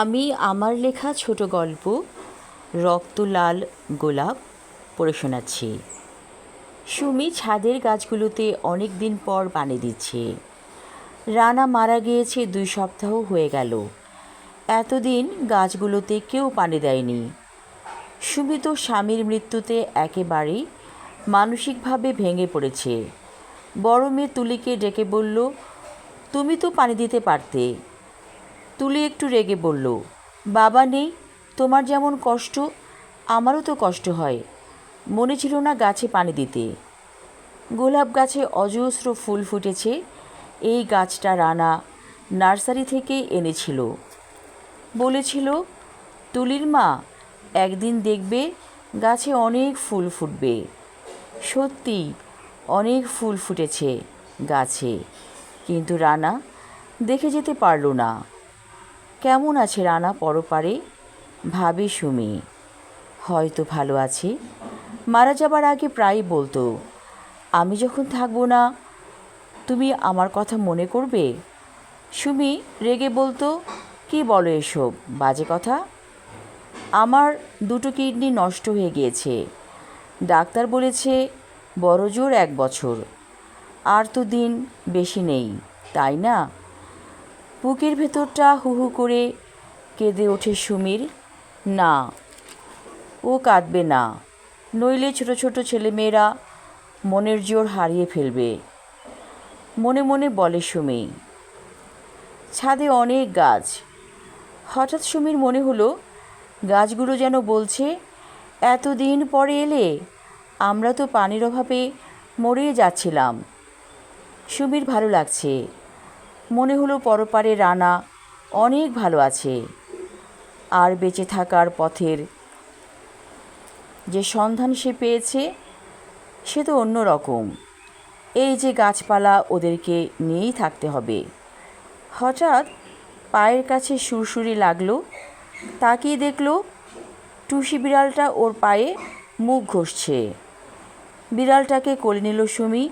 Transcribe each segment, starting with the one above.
আমি আমার লেখা ছোট গল্প রক্ত লাল গোলাপ, পড়ে শোনাচ্ছি। সুমি ছাদের গাছগুলোতে অনেক দিন পর পানি দিচ্ছে। রানা মারা গিয়েছে দুই সপ্তাহ হয়ে গেল। এতদিন গাছগুলোতে কেউ পানি দেয়নি। সুমি তো স্বামীর মৃত্যুতে একেবারেই মানসিকভাবে ভেঙে পড়েছে। বড় মেয়ে তুলিকে ডেকে বলল, তুমি তো পানি দিতে পারতে। তুলি একটু রেগে বলল, বাবা নেই, তোমার যেমন কষ্ট, আমারও তো কষ্ট হয়। মনে ছিল না গাছে পানি দিতে। গোলাপ গাছে অজস্র ফুল ফুটেছে, এই গাছটা রানা নার্সারি থেকে এনেছিল। বলেছিল, তুলির মা, একদিন দেখবে গাছে অনেক ফুল ফুটবে। সত্যি, অনেক ফুল ফুটেছে গাছে। কিন্তু রানা দেখে যেতে পারল না। কেমন আছে রানা পরপারে? ভাবি সুমি, হয়তো ভালো আছে। মারা যাবার আগে প্রায় বলতো, আমি যখন থাকব না, তুমি আমার কথা মনে করবে? সুমি রেগে বলতো, কি বলো এসব? বাজে কথা? আমার দুটো কিডনি নষ্ট হয়ে গিয়েছে। ডাক্তার বলেছে, বড় জোর এক বছর। আর তো দিন বেশি নেই, তাই না? বুকের ভেতরটা হু হু করে কেঁদে ওঠে সুমির। না, ও কাঁদবে না। নইলে ছোট ছোট ছেলেমেয়েরা মনের জোর হারিয়ে ফেলবে। মনে মনে বলে সুমি। ছাদে অনেক গাছ। হঠাৎ সুমির মনে হলো, গাছগুলো যেন বলছে, এতদিন পরে এলে আমরা তো পানির অভাবে মরেই যাচ্ছিলাম। সুমির ভালো লাগছে। মনে হলো পরপারে রানা অনেক ভালো আছে। আর বেঁচে থাকার পথের যে সন্ধান সে পেয়েছে, সে তো অন্য রকম। এই যে গাছপালা ওদেরকে নিয়েই থাকতে হবে। হঠাৎ পায়ের কাছে সুরসুরি লাগল, তাকিয়ে দেখল টুসি বিড়ালটা ওর পায়ে মুখ ঘষছে। বিড়ালটাকে কোলে নিল সুমি,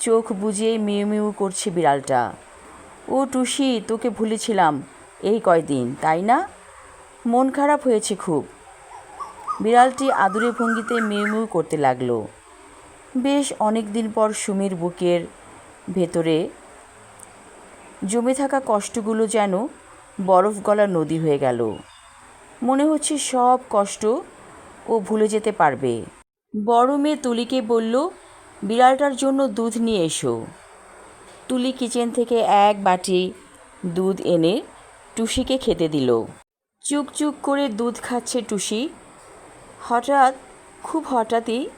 চোখ বুজিয়ে মিউ মিউ করছে বিড়ালটা। ও টুসি, তোকে ভুলেছিলাম। এই কয়দিন, তাই না? মন খারাপ হয়েছে খুব। বিড়ালটি আদুরে ভঙ্গিতে মিউ মিউ করতে লাগল। বেশ অনেক দিন পর সুমির বুকের ভেতরে জমে থাকা কষ্টগুলো যেন বরফ গলা নদী হয়ে গেল। মনে হচ্ছে সব কষ্ট ও ভুলে যেতে পারবে। বড় মেয়ে তুলিকে বলল, বিড়ালটার জন্য দুধ নিয়ে এসো। তুলি কিচেন থেকে এক বাটি দুধ এনে টুসিকে খেতে দিল। চুক চুক করে দুধ খাচ্ছে টুসি। হঠাৎ, খুব হঠাৎই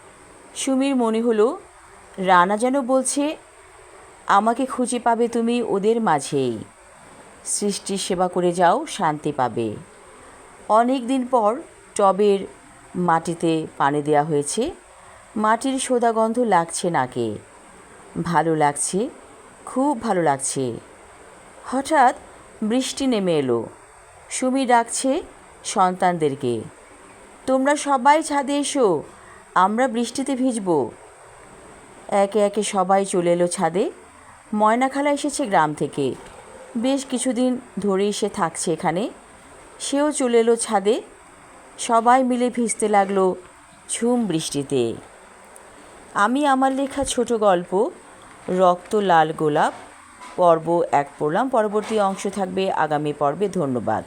সুমির মনে হলো, রানা যেন বলছে, আমাকে খুঁজে পাবে তুমি ওদের মাঝেই। সৃষ্টির সেবা করে যাও, শান্তি পাবে। অনেক দিন পর টবের মাটিতে পানি দেওয়া হয়েছে। মাটির সোদা গন্ধ লাগছে নাকে। ভালো লাগছে খুব ভালো লাগছে। হঠাৎ বৃষ্টি নেমে এলো। সুমি ডাকছে সন্তানদেরকে, তোমরা সবাই ছাদে এসো, আমরা বৃষ্টিতে ভিজবো। একে একে সবাই চলে এলো ছাদে। ময়নাখালা এসেছে গ্রাম থেকে। বেশ কিছুদিন ধরেই সে থাকছে এখানে। সেও চলে এলো ছাদে। সবাই মিলে ভিজতে লাগল ঝুম বৃষ্টিতে। আমি আমার লেখা ছোট গল্প রক্ত লাল গোলাপ পর্ব এক পড়লাম। পরবর্তী অংশ থাকবে আগামী পর্বে। ধন্যবাদ।